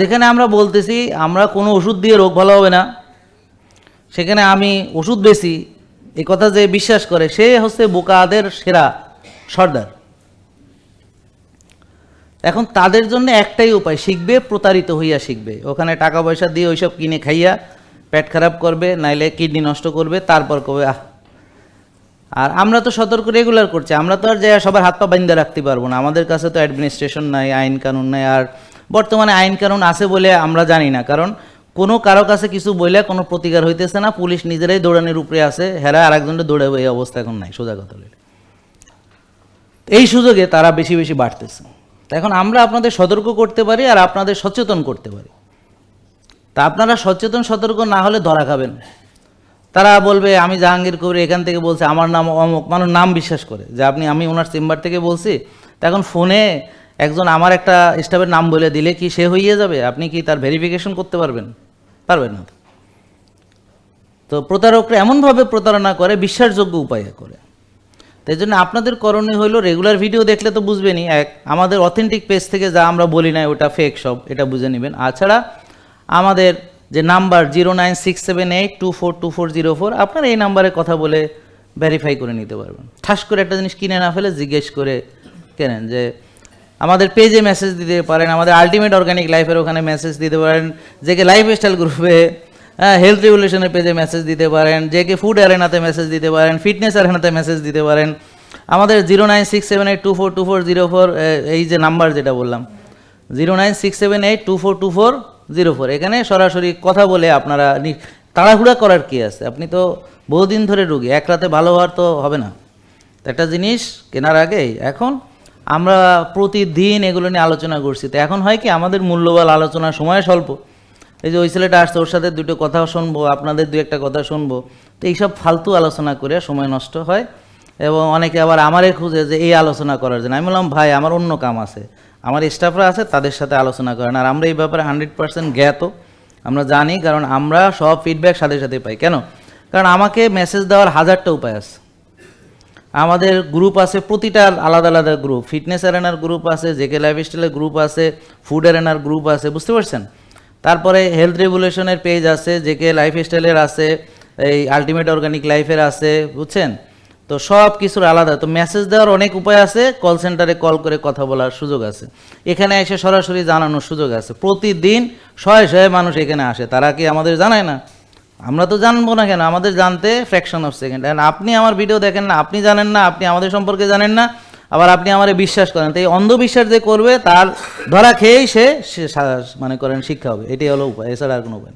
যেখানে আমরা বলতেছি, আমরা কোনো ওষুধ দিয়ে রোগ ভালো হবে না। সেখানে আমি ওষুধ বেশি এই কথা যে বিশ্বাস করে, সে হচ্ছে বোকাদের সেরা সর্দার। এখন তাদের জন্য একটাই উপায়, শিখবে, প্রতারিত হইয়া শিখবে। ওখানে টাকা পয়সা দিয়ে ওইসব কিনে খাইয়া পেট খারাপ করবে, নাইলে কিডনি নষ্ট করবে, তারপর কবে, আহ। আর আমরা তো সতর্ক রেগুলার করছি, আমরা তো আর যে সবার হাত পা বান্ধা রাখতে পারব না। আমাদের কাছে তো অ্যাডমিনিস্ট্রেশন নাই, আইন কানুন নাই, আর বর্তমানে আইন কানুন আছে বলে আমরা জানি না। কারণ কোনো কারও কাছে কিছু বলে কোনো প্রতিকার হইতেছে না, পুলিশ নিজেরাই দৌড়ানোর উপরে আছে, হেরা আরেকজনটা দৌড়াবে এই অবস্থা এখন নাই, সোজা কথা বলে। এই সুযোগে তারা বেশি বেশি বাড়তেছে। এখন আমরা আপনাদের সতর্ক করতে পারি আর আপনাদের সচেতন করতে পারি। তা আপনারা সচেতন, সতর্ক না হলে ধরা খাবেন তারা বলবে, আমি জাহাঙ্গীর কবির এখান থেকে বলছি, আমার নাম অমুক। মানুষ নাম বিশ্বাস করে। যে আপনি, আমি ওনার চেম্বার থেকে বলছি, তা এখন ফোনে একজন আমার একটা স্টাফের নাম বলে দিলে কি সে হইয়ে যাবে? আপনি কি তার ভেরিফিকেশন করতে পারবেন? পারবেন না। তো। প্রতারকরা এমনভাবে প্রতারণা করে, বিশ্বাসযোগ্য উপায়ে করে। তাই জন্য আপনাদের করণীয় হলো রেগুলার ভিডিও দেখলে তো বুঝবেনই। এক, আমাদের অথেন্টিক পেজ থেকে যা আমরা বলি না ওটা ফেক সব, এটা বুঝে নেবেন। আছাড়া আমাদের যে number zero nine six seven eight two four two four zero four আপনারা এই নাম্বারে কথা বলে ভেরিফাই করে নিতে পারবেন। ঠাস করে একটা জিনিস কিনে না ফেলে জিজ্ঞেস করে কেনেন যে আমাদের পেজে মেসেজ দিতে পারেন, আমাদের আলটিমেট অর্গানিক লাইফের ওখানে মেসেজ দিতে পারেন, যে কে লাইফ স্টাইল গ্রুপে হ্যাঁ হেলথ রেগুলেশনের পেজে মেসেজ দিতে পারেন, যে কে ফুড অ্যারেনাতে মেসেজ দিতে পারেন ফিটনেস অ্যারেনাতে মেসেজ দিতে পারেন। আমাদের zero nine six seven eight two four two four zero four এই যে নাম্বার যেটা বললাম zero nine six seven eight two four two four zero four এখানে সরাসরি কথা বলে আপনারা তাড়াহুড়া করার কী আছে? আপনি তো বহুদিন ধরে রুগী, এক রাতে ভালো হওয়ার তো হবে না। একটা জিনিস কেনার আগেই, এখন আমরা প্রতিদিন এগুলো নিয়ে আলোচনা করছি। তো এখন হয় কি, আমাদের মূল্যবান আলোচনা সময় স্বল্প। এই যে ওই ছেলেটা আসছে, ওর সাথে দুটো কথা শুনব, আপনাদের দু একটা কথা শুনব। তো এইসব ফালতু আলোচনা করে সময় নষ্ট হয় এবং অনেকে আবার আমারে খুঁজে যে এই আলোচনা করার জন্য। আমি বললাম, ভাই, আমার অন্য কাম আছে। আমার স্টাফরা আছে, তাদের সাথে আলোচনা করেন। আর আমরা এই ব্যাপারে হান্ড্রেড পার্সেন্ট জ্ঞাত। আমরা জানি, কারণ আমরা সব ফিডব্যাক সাথে সাথে পাই। কেন? কারণ আমাকে মেসেজ দেওয়ার হাজারটা উপায় আছে। আমাদের গ্রুপ আছে প্রতিটা আলাদা আলাদা গ্রুপ ফিটনেস অ্যারেনার গ্রুপ আছে জেকে লাইফস্টাইলের গ্রুপ আছে ফুড অ্যারেনার গ্রুপ আছে, বুঝতে পারছেন? তারপরে হেলথ রেগুলেশনের পেজ আছে জেকে লাইফস্টাইলের আছে, এই আলটিমেট অর্গানিক লাইফের আছে, বুঝছেন? তো সব কিছুর আলাদা। তো মেসেজ দেওয়ার অনেক উপায় আছে কল সেন্টারে কল করে কথা বলার সুযোগ আছে। এখানে এসে সরাসরি জানানোর সুযোগ আছে। প্রতিদিন শয়ে শয়ে মানুষ এখানে আসে। তারা কি আমাদের জানায় না? আমরা তো জানব না কেন, আমাদের জানতে ফ্র্যাকশন অফ সেকেন্ড আপনি আমার ভিডিও দেখেন না, আপনি জানেন না, আপনি আমাদের সম্পর্কে জানেন না, আবার আপনি আমার বিশ্বাস করেন। তো এই অন্ধবিশ্বাস যে করবে, তার ধরা খেয়েই সে মানে করেন শিক্ষা হবে। এটাই হলো উপায়, এছাড়া আর কোনো উপায়।